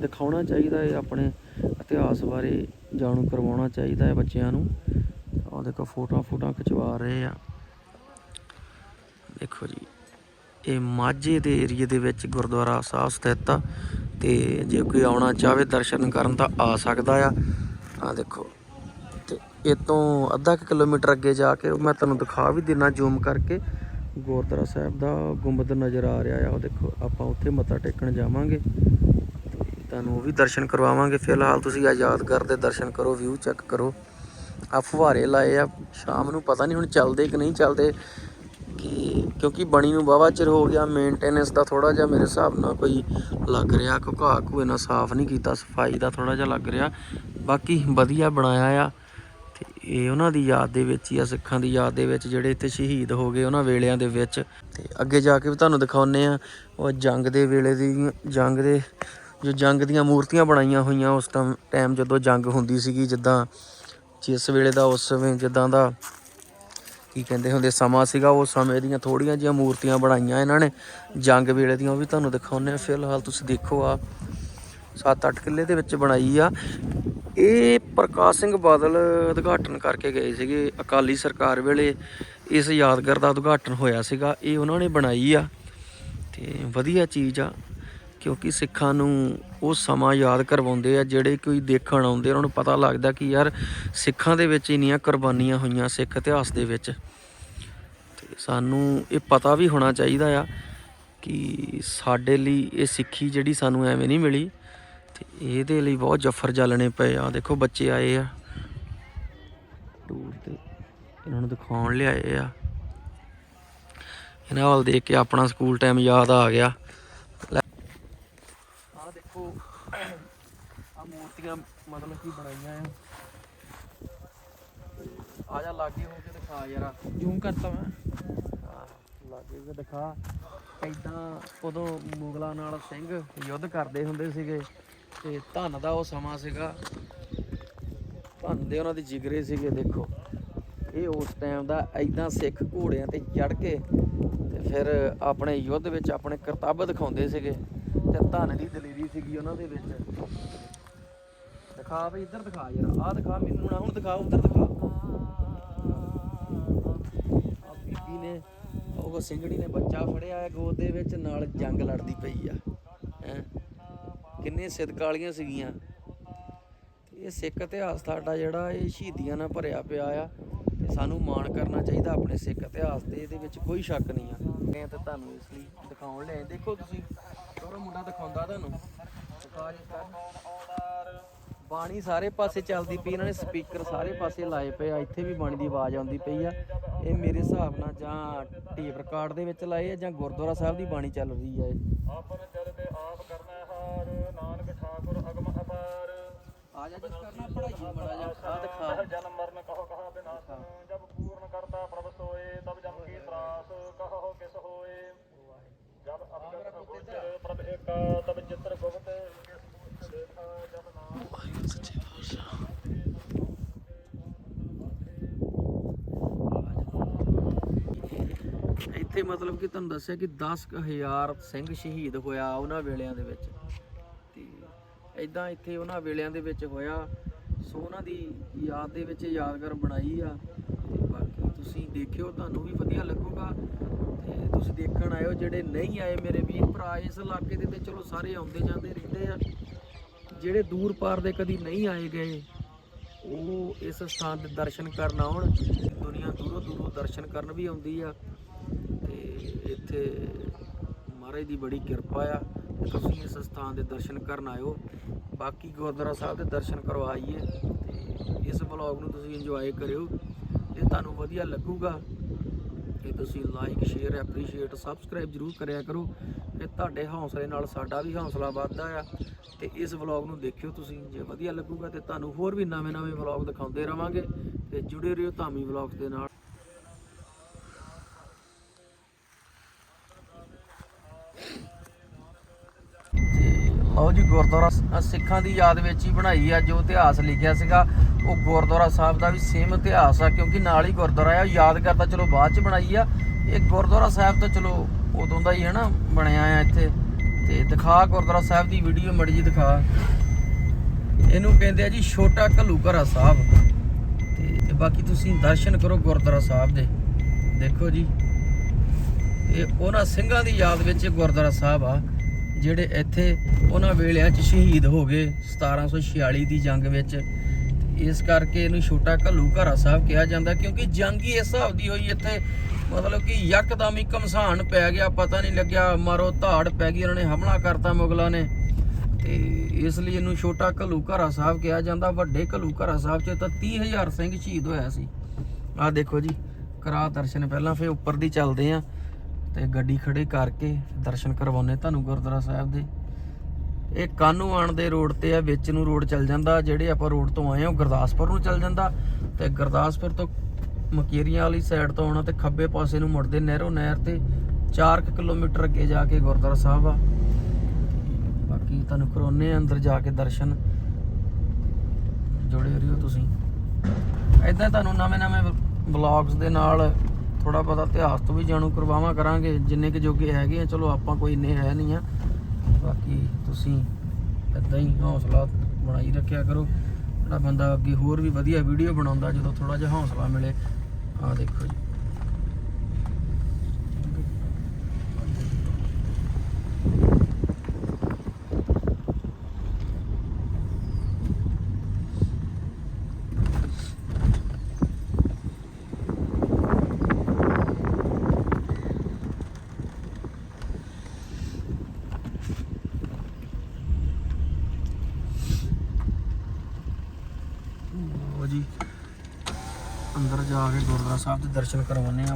Speaker 1: ਦਿਖਾਉਣਾ ਚਾਹੀਦਾ ਹੈ, ਆਪਣੇ ਇਤਿਹਾਸ ਬਾਰੇ ਜਾਣੂ ਕਰਵਾਉਣਾ ਚਾਹੀਦਾ ਹੈ ਬੱਚਿਆਂ ਨੂੰ। ਆਹ ਦੇਖੋ, ਫੋਟੋਆਂ ਫੋਟੋਆਂ ਖਿਚਵਾ ਰਹੇ ਆ। ਦੇਖੋ ਜੀ, ਇਹ ਮਾਝੇ ਦੇ ਏਰੀਏ ਦੇ ਵਿੱਚ ਗੁਰਦੁਆਰਾ ਸਾਹਿਬ ਸਥਿਤ ਆ, ਤੇ ਜੇ ਕੋਈ ਆਉਣਾ ਚਾਹਵੇ ਦਰਸ਼ਨ ਕਰਨ ਤਾਂ ਆ ਸਕਦਾ ਆ। ਆ ਦੇਖੋ, ਤੇ ਇਹ ਤੋਂ ਅੱਧਾ ਕੁ ਕਿਲੋਮੀਟਰ ਅੱਗੇ ਜਾ ਕੇ ਮੈਂ ਤੁਹਾਨੂੰ ਦਿਖਾ ਵੀ ਦਿਨਾ, ਜ਼ੂਮ ਕਰਕੇ। ਗੁਰਦੁਆਰਾ ਸਾਹਿਬ ਦਾ ਗੁੰਬਦ ਨਜ਼ਰ ਆ ਰਿਹਾ ਆ ਉਹ ਦੇਖੋ, ਆਪਾਂ ਉੱਥੇ ਮੱਥਾ ਟੇਕਣ ਜਾਵਾਂਗੇ। ਤੁਹਾਨੂੰ ਉਹ ਵੀ ਦਰਸ਼ਨ ਕਰਵਾਵਾਂਗੇ। ਫਿਲਹਾਲ ਤੁਸੀਂ ਆ ਯਾਦਗਾਰ ਦੇ ਦਰਸ਼ਨ ਕਰੋ ਵਿਊ ਚੈੱਕ ਕਰੋ। ਆ ਫੁਹਾਰੇ ਲਾਏ ਆ, ਸ਼ਾਮ ਨੂੰ ਪਤਾ ਨਹੀਂ ਹੁਣ ਚੱਲਦੇ ਕਿ ਨਹੀਂ ਚੱਲਦੇ। ਕਿ ਕਿਉਂਕਿ ਬਣੀ ਨੂੰ ਵਾਹਵਾ ਚਿਰ ਹੋ ਗਿਆ ਮੇਨਟੇਨੈਂਸ ਦਾ ਥੋੜਾ ਜਿਹਾ ਮੇਰੇ ਹਿਸਾਬ ਨਾਲ ਕੋਈ ਲੱਗ ਰਿਹਾ ਕਿ ਘਾਹ ਘੂ ਇਹਨਾਂ ਸਾਫ਼ ਨਹੀਂ ਕੀਤਾ, ਸਫ਼ਾਈ ਦਾ ਥੋੜਾ ਜਿਹਾ ਲੱਗ ਰਿਹਾ। ਬਾਕੀ ਵਧੀਆ ਬਣਾਇਆ ਆ। ਤੇ ਇਹ ਉਹਨਾਂ ਦੀ ਯਾਦ ਦੇ ਵਿੱਚ ਹੀ ਆ, ਸਿੱਖਾਂ ਦੀ ਯਾਦ ਦੇ ਵਿੱਚ ਜਿਹੜੇ ਇੱਥੇ ਸ਼ਹੀਦ ਹੋ ਗਏ ਉਹਨਾਂ ਵੇਲਿਆਂ ਦੇ ਵਿੱਚ। ਤੇ ਅੱਗੇ ਜਾ ਕੇ ਵੀ ਤੁਹਾਨੂੰ ਦਿਖਾਉਨੇ ਆ, ਉਹ ਜੰਗ ਦੇ ਵੇਲੇ ਦੀ, ਜੰਗ ਦੇ ਜੋ ਜੰਗ ਦੀਆਂ ਮੂਰਤੀਆਂ ਬਣਾਈਆਂ ਹੋਈਆਂ ਉਸ ਟਾਈਮ ਜਦੋਂ ਜੰਗ ਹੁੰਦੀ ਸੀਗੀ, ਜਿੱਦਾਂ ਜਿਸ ਵੇਲੇ ਦਾ ਉਸ ਸਮੇਂ ਜਿੱਦਾਂ ਦਾ ਕੀ ਕਹਿੰਦੇ ਹੁੰਦੇ, ਸਮਾਂ ਸੀਗਾ, ਉਹ ਸਮੇਂ ਦੀਆਂ ਥੋੜੀਆਂ ਜਿਹੀਆਂ ਮੂਰਤੀਆਂ ਬਣਾਈਆਂ ਇਹਨਾਂ ਨੇ। ਜੰਗ ਵੇਲੇ ਦੀਆਂ ਉਹ ਵੀ ਤੁਹਾਨੂੰ ਦਿਖਾਉਂਦੇ ਆ ਫਿਲਹਾਲ ਤੁਸੀਂ ਦੇਖੋ ਆ 7-8 ਕਿੱਲੇ ਦੇ ਵਿੱਚ ਬਣਾਈ ਆ। ਇਹ ਪ੍ਰਕਾਸ਼ ਸਿੰਘ ਬਾਦਲ ਉਦਘਾਟਨ ਕਰਕੇ ਗਏ ਸੀਗੇ ਅਕਾਲੀ ਸਰਕਾਰ ਵੇਲੇ। ਇਸ ਯਾਦਗਾਰ ਦਾ ਉਦਘਾਟਨ ਹੋਇਆ ਸੀਗਾ। ਇਹ ਉਹਨਾਂ ਨੇ ਬਣਾਈ ਆ। ਤੇ ਵਧੀਆ ਚੀਜ਼ ਆ। ਕਿਉਂਕਿ ਸਿੱਖਾਂ ਨੂੰ ਉਹ ਸਮਾਂ ਯਾਦ ਕਰਵਾਉਂਦੇ ਆ, ਜਿਹੜੇ ਕੋਈ ਦੇਖਣ ਆਉਂਦੇ ਉਹਨਾਂ ਨੂੰ ਪਤਾ ਲੱਗਦਾ ਕਿ ਯਾਰ ਸਿੱਖਾਂ ਦੇ ਵਿੱਚ ਇੰਨੀਆਂ ਕੁਰਬਾਨੀਆਂ ਹੋਈਆਂ ਸਿੱਖ ਇਤਿਹਾਸ ਦੇ ਵਿੱਚ। ਤੇ ਸਾਨੂੰ ਇਹ ਪਤਾ ਵੀ ਹੋਣਾ ਚਾਹੀਦਾ ਆ ਕਿ ਸਾਡੇ ਲਈ ਇਹ ਸਿੱਖੀ ਜਿਹੜੀ ਸਾਨੂੰ ਐਵੇਂ ਨਹੀਂ ਮਿਲੀ। ਤੇ ਇਹਦੇ ਲਈ ਬਹੁਤ ਜਫਰ ਜਲਣੇ ਪਏ ਆ। ਦੇਖੋ ਬੱਚੇ ਆਏ ਆ। ਟੂਰ ਤੇ ਇਹਨਾਂ ਨੂੰ ਦਿਖਾਉਣ ਲਿਆਏ ਆ। ਇਹਨਾਂ ਵੱਲ ਦੇਖ ਕੇ ਆਪਣਾ ਸਕੂਲ ਟਾਈਮ ਯਾਦ ਆ ਗਿਆ ਲੈ- ਆਹ ਆ ਮੂਰਤੀਆਂ ਮਤਲਬ ਕੀ ਬਣਾਈਆਂ ਆ। ਆ ਜਾ ਲਾਗੇ ਹੋ ਕੇ ਦਿਖਾ ਯਾਰ।
Speaker 3: ਜ਼ੂਮ ਕਰਤਾ ਮੈਂ।
Speaker 1: ਲਾਗੇ ਹੋ ਕੇ ਦਿਖਾ। ਐਦਾਂ ਉਦੋਂ ਮੁਗਲਾਂ ਨਾਲ ਸਿੰਘ ਯੁੱਧ ਕਰਦੇ ਹੁੰਦੇ ਸੀਗੇ ਤੇ ਧਨ ਦਾ ਉਹ ਸਮਾਂ ਸੀਗਾ। ਧਨ ਦੇ ਉਹਨਾਂ ਦੇ ਜਿਗਰੇ ਸੀਗੇ ਦੇਖੋ। ਇਹ ਉਸ ਟਾਈਮ ਦਾ ਐਦਾਂ ਸਿੱਖ ਘੋੜਿਆਂ ਤੇ ਚੜ ਕੇ ਤੇ ਫਿਰ ਆਪਣੇ ਯੁੱਧ ਵਿੱਚ ਆਪਣੇ ਕਰਤੱਵ ਦਿਖਾਉਂਦੇ ਸੀਗੇ ਤੇ ਧਨ ਦੀ ਦਲੇਰੀ ਸੀਗੀ ਉਹਨਾਂ ਦੇ ਵਿੱਚ। ਦਿਖਾ ਬਈ, ਇੱਧਰ ਦਿਖਾ ਯਾਰ, ਆਹ ਦਿਖਾ ਮੈਨੂੰ ਨਾ, ਹੁਣ ਦਿਖਾ, ਉੱਧਰ ਦਿਖਾ। ਆ ਬੀਬੀ ਨੇ, ਉਹ ਸਿੰਘੜੀ ਨੇ ਬੱਚਾ ਫੜਿਆ ਹੈ ਗੋਦ ਦੇ ਵਿੱਚ, ਨਾਲ ਜੰਗ ਲੜਦੀ ਪਈ ਆ। ਹੈ? ਕਿੰਨੇ ਸਿਦਕਾਲੀਆਂ ਸੀਗੀਆਂ। ਇਹ ਸਿੱਖ ਇਤਿਹਾਸ ਸਾਡਾ ਜਿਹੜਾ, ਇਹ ਸ਼ਹੀਦੀਆਂ ਨਾਲ ਭਰਿਆ ਪਿਆ ਆ। ਤੇ ਸਾਨੂੰ ਮਾਣ ਕਰਨਾ ਚਾਹੀਦਾ ਆਪਣੇ ਸਿੱਖ ਇਤਿਹਾਸ ਤੇ, ਇਹਦੇ ਵਿੱਚ ਕੋਈ ਸ਼ੱਕ ਨਹੀਂ ਆ। ਮੈਂ ਤੇ ਤੁਹਾਨੂੰ ਇਸ ਲਈ ਦਿਖਾਉਣ ਲਿਆ ਦੇਖੋ ਤੁਸੀਂ ਉਹ ਮੁੰਡਾ ਦਿਖਾਉਂਦਾ ਤੁਹਾਨੂੰ। ਦਿਖਾ ਕਰ। ਬਾਣੀ ਸਾਰੇ ਪਾਸੇ ਚੱਲਦੀ ਪਈ ਇਹਨਾਂ ਨੇ ਸਪੀਕਰ ਸਾਰੇ ਪਾਸੇ ਲਾਏ ਪਏ ਆ ਇੱਥੇ ਵੀ ਬਾਣੀ ਦੀ ਆਵਾਜ਼ ਆਉਂਦੀ ਪਈ ਆ। ਇਹ ਮੇਰੇ ਹਿਸਾਬ ਨਾਲ ਜਾਂ ਟੇਪ ਰਿਕਾਰਡ ਦੇ ਵਿੱਚ ਲਾਏ ਆ ਜਾਂ ਗੁਰਦੁਆਰਾ ਸਾਹਿਬ ਦੀ ਬਾਣੀ ਚੱਲ ਰਹੀ ਆ ਇਹ।
Speaker 2: ਆਪਨ ਚਲਤੇ ਆਪ ਕਰਨਾ ਹਾਰ ਨਾਨਕ ਠਾਕੁਰ ਅਗਮ ਅਪਾਰ।
Speaker 1: ਆ ਜਾ ਜਿਸ ਕਰਨਾ ਪੜਾਈ ਬੜਾ ਜਾ ਆ ਦਿਖਾ
Speaker 2: ਜਨਮ ਮਰਨ ਕਹੋ ਕਹਾ ਬਿਨਾਸ਼ ਜਬ ਪੂਰਨ ਕਰਤਾ ਪ੍ਰਭ ਸੋਏ ਤਬ ਜਮ ਕੀ ਤਰਾਸ ਕਹੋ ਕਿਸ ਹੋਏ। ਜਬ ਅਬਗਤ ਅਗੋਚਰ ਪ੍ਰਭ ਏਕਾ ਤਬ ਚਿਤਰ ਗੁਪਤ ਕਿਸ ਮੁਖ ਦੇਖਾ ਜਬ ਨਾਮ
Speaker 1: ਇੱਥੇ ਮਤਲਬ ਕਿ ਤੁਹਾਨੂੰ ਦੱਸਿਆ ਕਿ 10000 ਸਿੰਘ ਸ਼ਹੀਦ ਹੋਇਆ ਉਹਨਾਂ ਵੇਲਿਆਂ ਦੇ ਵਿੱਚ। ਤੇ ਇਦਾਂ ਇੱਥੇ ਉਹਨਾਂ ਵੇਲਿਆਂ ਦੇ ਵਿੱਚ ਹੋਇਆ। ਸੋ ਉਹਨਾਂ ਦੀ ਯਾਦ ਦੇ ਵਿੱਚ ਯਾਦਗਾਰ ਬਣਾਈ ਆ। ਤੇ ਬਾਕੀ ਤੁਸੀਂ ਦੇਖਿਓ, ਤੁਹਾਨੂੰ ਵੀ ਵਧੀਆ ਲੱਗੂਗਾ। ਤੇ ਤੁਸੀਂ ਦੇਖਣ ਆਇਓ, ਜਿਹੜੇ ਨਹੀਂ ਆਏ ਮੇਰੇ ਵੀਰ ਭਰਾ, ਇਸ ਇਲਾਕੇ ਦੇ ਤੇ ਚਲੋ ਸਾਰੇ ਆਉਂਦੇ ਜਾਂਦੇ ਰਹਿੰਦੇ ਆ। ਜਿਹੜੇ ਦੂਰ ਪਾਰ ਦੇ ਕਦੀ ਨਹੀਂ ਆਏ ਗਏ, ਉਹ ਇਸ ਸਥਾਨ ਦੇ ਦਰਸ਼ਨ ਕਰਨ ਆਉਣ। ਦੁਨੀਆ ਦੂਰੋਂ ਦੂਰੋਂ ਦਰਸ਼ਨ ਕਰਨ ਵੀ ਆਉਂਦੀ ਆ। ਇੱਥੇ ਮਹਾਰਾਜ ਦੀ ਬੜੀ ਕਿਰਪਾ ਆ। ਤੁਸੀਂ ਇਸ ਸਥਾਨ ਦੇ ਦਰਸ਼ਨ ਕਰਨ ਆਇਓ। ਬਾਕੀ ਗੁਰਦੁਆਰਾ ਸਾਹਿਬ ਦੇ ਦਰਸ਼ਨ ਕਰਵਾਈਏ ਤੇ ਇਸ ਵਲੌਗ ਨੂੰ ਤੁਸੀਂ ਇੰਜੋਏ ਕਰਿਓ। ਇਹ ਤੁਹਾਨੂੰ ਵਧੀਆ ਲੱਗੂਗਾ ਤੇ ਤੁਸੀਂ ਲਾਈਕ ਸ਼ੇਅਰ ਐਪਰੀਸ਼ੀਏਟ ਸਬਸਕ੍ਰਾਈਬ ਜਰੂਰ ਕਰਿਆ ਕਰੋ। ਤੇ ਤੁਹਾਡੇ ਹੌਸਲੇ ਨਾਲ ਸਾਡਾ ਵੀ ਹੌਸਲਾ ਵੱਧਦਾ ਆ। ਤੇ ਇਸ ਵਲੌਗ ਨੂੰ ਦੇਖਿਓ ਤੁਸੀਂ, ਜੇ ਵਧੀਆ ਲੱਗੂਗਾ ਤੇ ਤੁਹਾਨੂੰ ਹੋਰ ਵੀ ਨਵੇਂ-ਨਵੇਂ ਵਲੌਗ ਦਿਖਾਉਂਦੇ ਰਵਾਂਗੇ ਤੇ ਜੁੜੇ ਰਹੋ ਧਾਮੀ ਵਲੌਗਸ ਦੇ ਨਾਲ ਤੇ ਲਓ ਜੀ ਗੁਰਦੁਆਰਾ ਸਿੱਖਾਂ ਦੀ ਯਾਦ ਵਿੱਚ ਹੀ ਬਣਾਈ ਆ, ਜੋ ਇਤਿਹਾਸ ਲਿਖਿਆ ਸੀਗਾ, ਉਹ ਗੁਰਦੁਆਰਾ ਸਾਹਿਬ ਦਾ ਵੀ ਸੇਮ ਇਤਿਹਾਸ ਆ, ਕਿਉਂਕਿ ਨਾਲ ਹੀ ਗੁਰਦੁਆਰਾ ਆ ਯਾਦ ਕਰਦਾ, ਚਲੋ ਬਾਅਦ ਚ ਬਣਾਈ ਆ। ਇਹ ਗੁਰਦੁਆਰਾ ਸਾਹਿਬ ਤਾਂ ਚਲੋ ਉਦੋਂ ਦਾ ਹੀ ਹੈ ਨਾ ਬਣਿਆ ਆ ਇੱਥੇ। ਤੇ ਦਿਖਾ ਗੁਰਦੁਆਰਾ ਸਾਹਿਬ ਦੀ ਵੀਡੀਓ ਮੜੀ ਜੀ ਦਿਖਾ। ਇਹਨੂੰ ਕਹਿੰਦੇ ਆ ਜੀ ਛੋਟਾ ਘੱਲੂਘਰਾ ਸਾਹਿਬ। ਤੇ ਬਾਕੀ ਤੁਸੀਂ ਦਰਸ਼ਨ ਕਰੋ ਗੁਰਦੁਆਰਾ ਸਾਹਿਬ ਦੇ। ਦੇਖੋ ਜੀ। ਇਹ ਉਹਨਾਂ ਸਿੰਘਾਂ ਦੀ ਯਾਦ ਵਿੱਚ ਗੁਰਦੁਆਰਾ ਸਾਹਿਬ ਆ। ਜਿਹੜੇ ਇੱਥੇ ਉਹਨਾਂ ਵੇਲਿਆਂ 'ਚ ਸ਼ਹੀਦ ਹੋ ਗਏ 1746 ਦੀ ਜੰਗ ਵਿੱਚ। ਇਸ ਕਰਕੇ ਇਹਨੂੰ ਛੋਟਾ ਘੱਲੂ ਘਰਾ ਸਾਹਿਬ ਕਿਹਾ ਜਾਂਦਾ, ਕਿਉਂਕਿ ਜੰਗ ਹੀ ਇਸ ਹਿਸਾਬ ਦੀ ਹੋਈ ਇੱਥੇ, ਮਤਲਬ ਕਿ ਯਕਦਮ ਹੀ ਕਮਸਾਨ ਪੈ ਗਿਆ, ਪਤਾ ਨਹੀਂ ਲੱਗਿਆ, ਮਾਰੋ ਧਾੜ ਪੈ ਗਈ, ਉਹਨਾਂ ਨੇ ਹਮਲਾ ਕਰਤਾ ਮੁਗਲਾਂ ਨੇ। ਤੇ ਇਸ ਲਈ ਇਹਨੂੰ ਛੋਟਾ ਘੱਲੂ ਘਰਾ ਸਾਹਿਬ ਕਿਹਾ ਜਾਂਦਾ, ਵੱਡੇ ਘੱਲੂ ਘਰਾ ਸਾਹਿਬ 'ਚ ਤਾਂ 30000 ਸਿੰਘ ਸ਼ਹੀਦ ਹੋਇਆ ਸੀ। ਆਹ ਦੇਖੋ ਜੀ ਕਰਾ ਦਰਸ਼ਨ ਪਹਿਲਾਂ ਫੇਰ ਉੱਪਰ ਦੀ ਚੱਲਦੇ ਆ। ਤੇ ਗੱਡੀ ਖੜੇ ਕਰਕੇ ਦਰਸ਼ਨ ਕਰਵਾਉਨੇ ਤੁਹਾਨੂੰ ਗੁਰਦੁਆਰਾ ਸਾਹਿਬ ਦੇ। ਇਹ ਕਾਨੂੰ ਆਣ ਦੇ ਰੋਡ ਤੇ ਆ, ਵਿੱਚ ਨੂੰ ਰੋਡ ਚੱਲ ਜਾਂਦਾ, ਜਿਹੜੇ ਆਪਾਂ ਰੋਡ ਤੋਂ ਆਏ ਹਾਂ, ਉਹ ਗੁਰਦਾਸਪੁਰ ਨੂੰ ਚੱਲ ਜਾਂਦਾ ਤੇ ਗੁਰਦਾਸਪੁਰ ਤੋਂ ਮਕੇਰੀਆਂ ਵਾਲੀ ਸਾਈਡ ਤੋਂ ਆਉਣਾ ਤੇ ਖੱਬੇ ਪਾਸੇ ਨੂੰ ਮੁੜਦੇ ਨਹਿਰੋ ਨਹਿਰ ਤੇ 4 ਕਿਲੋਮੀਟਰ ਅੱਗੇ ਜਾ ਕੇ ਗੁਰਦੁਆਰਾ ਸਾਹਿਬ ਆ। ਬਾਕੀ ਤੁਹਾਨੂੰ ਕਰੋਨੇ ਅੰਦਰ ਜਾ ਕੇ ਦਰਸ਼ਨ। ਜੁੜੇ ਰਹੋ ਤੁਸੀਂ। ਇਦਾਂ ਤੁਹਾਨੂੰ ਨਵੇਂ-ਨਵੇਂ ਵਲੌਗਸ ਦੇ ਨਾਲ ਥੋੜਾ ਬਹੁਤਾ ਇਤਿਹਾਸ ਤੋਂ ਵੀ ਜਾਣੂ ਕਰਵਾਵਾਂ ਕਰਾਂਗੇ। ਜਿੰਨੇ ਕਿ ਜੋਗੇ ਹੈਗੇ ਆ, ਚਲੋ ਆਪਾਂ ਕੋਈ ਇੰਨੇ ਹੈ ਨਹੀਂ ਆ। ਬਾਕੀ ਤੁਸੀਂ ਇਦਾਂ ਹੀ ਹੌਸਲਾ ਬਣਾਈ ਰੱਖਿਆ ਕਰੋ। ਜਿਹੜਾ ਬੰਦਾ ਅੱਗੇ ਹੋਰ ਵੀ ਵਧੀਆ ਵੀਡੀਓ ਬਣਾਉਂਦਾ, ਜਦੋਂ ਥੋੜਾ ਜਿਹਾ ਹੌਸਲਾ ਮਿਲੇ। ਆਹ ਦੇਖੋ ਜੀ। ਸਾਹਿਬ ਦੇ ਦਰਸ਼ਨ ਕਰਵਾਉਣੇ ਆ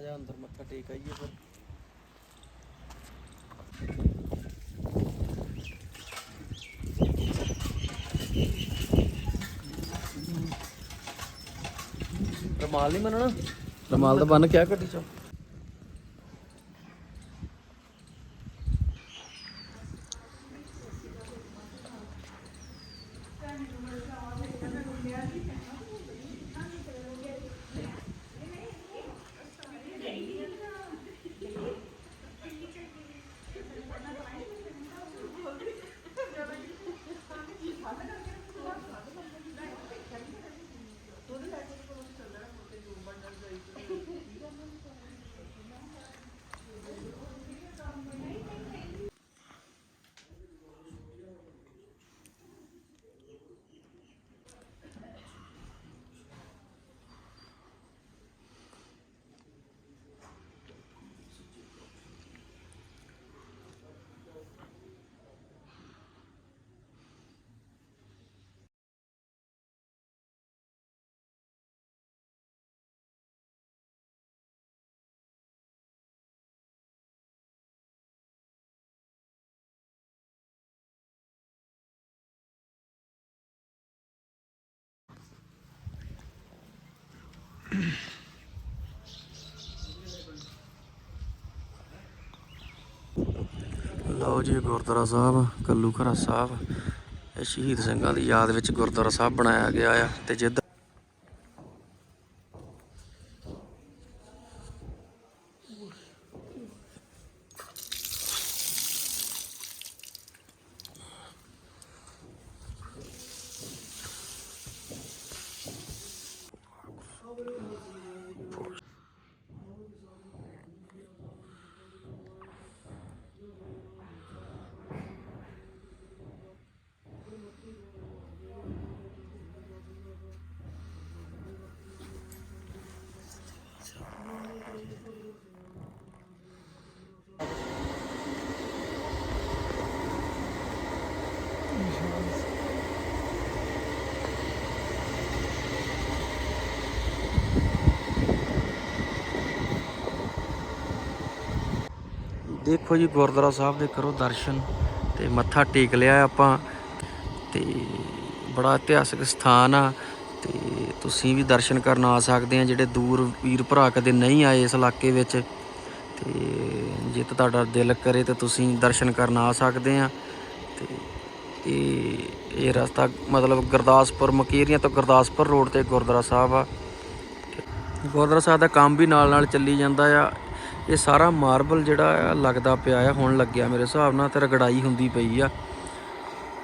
Speaker 1: ਜਾ ਅੰਦਰ ਮੱਥਾ ਟੇਕ ਆਈਏ ਫਿਰ। ਰਮਾਲ ਨਹੀਂ ਮੰਨਣਾ? ਰਮਾਲ ਦਾ ਬੰਨ ਕਿਆ ਗੱਡੀ ਚੋਂ? ਲਓ ਜੀ ਗੁਰਦੁਆਰਾ ਸਾਹਿਬ, ਕੱਲੂ ਖਰਾ ਸਾਹਿਬ। ਇਹ ਸ਼ਹੀਦ ਸਿੰਘਾਂ ਦੀ ਯਾਦ ਵਿੱਚ ਗੁਰਦੁਆਰਾ ਸਾਹਿਬ ਬਣਾਇਆ ਗਿਆ ਆ ਤੇ ਜਿੱਦ ਦੇਖੋ ਜੀ, ਗੁਰਦੁਆਰਾ ਸਾਹਿਬ ਦੇ ਕਰੋ ਦਰਸ਼ਨ ਤੇ ਮੱਥਾ ਟੇਕ ਲਿਆ ਆਪਾਂ ਤੇ ਬੜਾ ਇਤਿਹਾਸਕ ਸਥਾਨ ਆ ਤੇ ਤੁਸੀਂ ਵੀ ਦਰਸ਼ਨ ਕਰਨ ਆ ਸਕਦੇ ਆ ਜਿਹੜੇ ਦੂਰ ਵੀਰ ਭਰਾ ਕਦੇ ਨਹੀਂ ਆਏ ਇਸ ਇਲਾਕੇ ਵਿੱਚ। ਤੇ ਜੇ ਤਾਂ ਤੁਹਾਡਾ ਦਿਲ ਕਰੇ ਤਾਂ ਤੁਸੀਂ ਦਰਸ਼ਨ ਕਰਨ ਆ ਸਕਦੇ ਆ। ਤੇ ਇਹ ਇਹ ਰਸਤਾ ਮਤਲਬ ਗੁਰਦਾਸਪੁਰ, ਮਕੇਰੀਆਂ ਤੋਂ ਗੁਰਦਾਸਪੁਰ ਰੋਡ ਤੇ ਗੁਰਦੁਆਰਾ ਸਾਹਿਬ ਆ। ਗੁਰਦੁਆਰਾ ਸਾਹਿਬ ਦਾ ਕੰਮ ਵੀ ਨਾਲ ਨਾਲ ਚੱਲੀ ਜਾਂਦਾ ਆ। ਇਹ ਸਾਰਾ ਮਾਰਬਲ ਜਿਹੜਾ ਆ, ਲੱਗਦਾ ਪਿਆ ਆ, ਹੁਣ ਲੱਗਿਆ ਮੇਰੇ ਹਿਸਾਬ ਨਾਲ ਤੇ ਰਗੜਾਈ ਹੁੰਦੀ ਪਈ ਆ।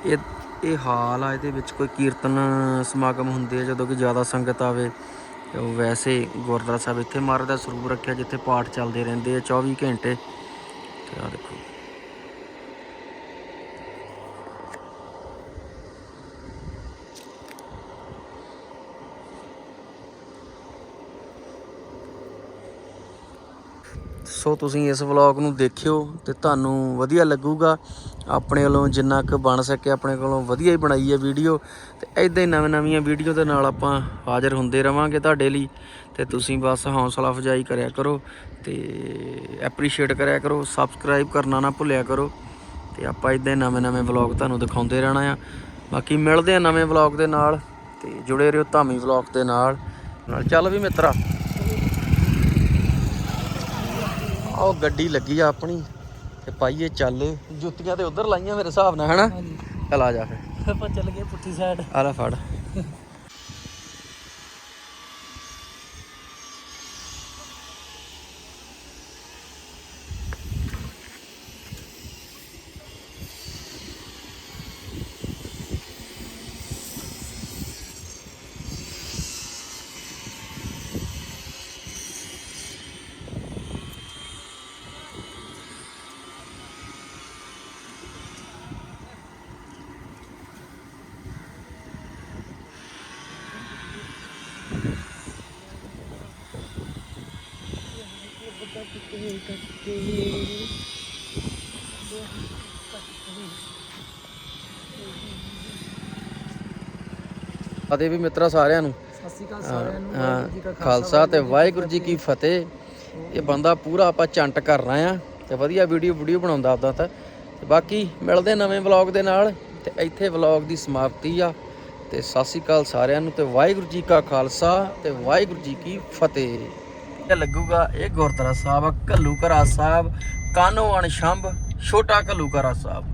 Speaker 1: ਇਹ ਇਹ ਹਾਲ ਆ, ਇਹਦੇ ਵਿੱਚ ਕੋਈ ਕੀਰਤਨ ਸਮਾਗਮ ਹੁੰਦੇ ਆ, ਜਦੋਂ ਕਿ ਜ਼ਿਆਦਾ ਸੰਗਤ ਆਵੇ। ਉਹ ਵੈਸੇ ਗੁਰਦੁਆਰਾ ਸਾਹਿਬ ਇੱਥੇ ਮਹਾਰਾਜ ਦਾ ਸਰੂਪ ਰੱਖਿਆ, ਜਿੱਥੇ ਪਾਠ ਚੱਲਦੇ ਰਹਿੰਦੇ ਆ 24 ਘੰਟੇ। ਤੇ ਆ ਦੇਖੋ। ਸੋ ਤੁਸੀਂ ਇਸ ਵਲੌਗ ਨੂੰ ਦੇਖਿਓ ਤੇ ਤੁਹਾਨੂੰ ਵਧੀਆ ਲੱਗੂਗਾ। ਆਪਣੇ ਵੱਲੋਂ ਜਿੰਨਾ ਕੁ ਬਣ ਸਕੇ ਆਪਣੇ ਕੋਲੋਂ ਵਧੀਆ ਹੀ ਬਣਾਈ ਹੈ ਵੀਡੀਓ। ਤੇ ਐਦਾਂ ਹੀ ਨਵੇਂ ਨਵੀਆਂ ਵੀਡੀਓ ਦੇ ਨਾਲ ਆਪਾਂ ਹਾਜ਼ਰ ਹੁੰਦੇ ਰਵਾਂਗੇ ਤੁਹਾਡੇ ਲਈ। ਤੇ ਤੁਸੀਂ ਬਸ ਹੌਸਲਾ ਅਫਜਾਈ ਕਰਿਆ ਕਰੋ ਤੇ ਐਪਰੀਸ਼ੀਏਟ ਕਰਿਆ ਕਰੋ ਸਬਸਕ੍ਰਾਈਬ ਕਰਨਾ ਨਾ ਭੁੱਲਿਆ ਕਰੋ। ਤੇ ਆਪਾਂ ਇਦਾਂ ਨਵੇਂ ਨਵੇਂ ਵਲੌਗ ਤੁਹਾਨੂੰ ਦਿਖਾਉਂਦੇ ਰਹਿਣਾ ਆ। ਬਾਕੀ ਮਿਲਦੇ ਆ ਨਵੇਂ ਵਲੌਗ ਦੇ ਨਾਲ ਤੇ ਜੁੜੇ ਰਹੋ ਧਾਮੀ ਵਲੌਗ ਦੇ ਨਾਲ। ਨਾਲ ਚੱਲ ਵੀ ਮਿੱਤਰਾ। ਆਹ ਗੱਡੀ ਲੱਗੀ ਆ ਆਪਣੀ ਤੇ ਪਾਈਏ ਚੱਲ। ਜੁੱਤੀਆਂ ਤੇ ਉਧਰ ਲਾਈਆਂ ਮੇਰੇ ਹਿਸਾਬ ਨਾਲ ਹਨਾ? ਚੱਲ ਆ ਜਾ ਫਿਰ।
Speaker 3: ਆਪਾਂ ਚੱਲ ਗਏ ਪੁੱਠੀ ਸਾਈਡ
Speaker 1: ਆ ਲੈ ਫੜ। ਕੱਟੇ ਵੀ ਮਿੱਤਰਾ ਸਾਰਿਆਂ ਨੂੰ ਖਾਲਸਾ ਤੇ ਵਾਹਿਗੁਰੂ ਜੀ ਕੀ ਫਤਿਹ। ਇਹ ਬੰਦਾ ਪੂਰਾ ਆਪਾਂ ਚੰਟ ਕਰ ਰਹਾ ਆ ਤੇ ਵਧੀਆ ਵੀਡੀਓ ਵੀਡੀਓ ਬਣਾਉਂਦਾ ਆਪਦਾ ਤਾਂ। ਬਾਕੀ ਮਿਲਦੇ ਨਵੇਂ ਵਲੌਗ ਦੇ ਨਾਲ ਤੇ ਇੱਥੇ ਵਲੌਗ ਦੀ ਸਮਾਪਤੀ ਆ। ਤੇ ਸਤਿ ਸ਼੍ਰੀ ਅਕਾਲ ਸਾਰਿਆਂ ਨੂੰ ਤੇ ਵਾਹਿਗੁਰੂ ਜੀ ਕਾ ਖਾਲਸਾ ਤੇ ਵਾਹਿਗੁਰੂ ਜੀ ਕੀ ਫਤਿਹ। ਤੇ ਲੱਗੂਗਾ ਇਹ ਗੁਰਦੁਆਰਾ ਸਾਹਿਬ ਘੱਲੂਕਰਾ ਸਾਹਿਬ ਕਾਨੋਵਾਨ ਸ਼ੰਭ ਛੋਟਾ ਘੱਲੂਕਰਾ ਸਾਹਿਬ।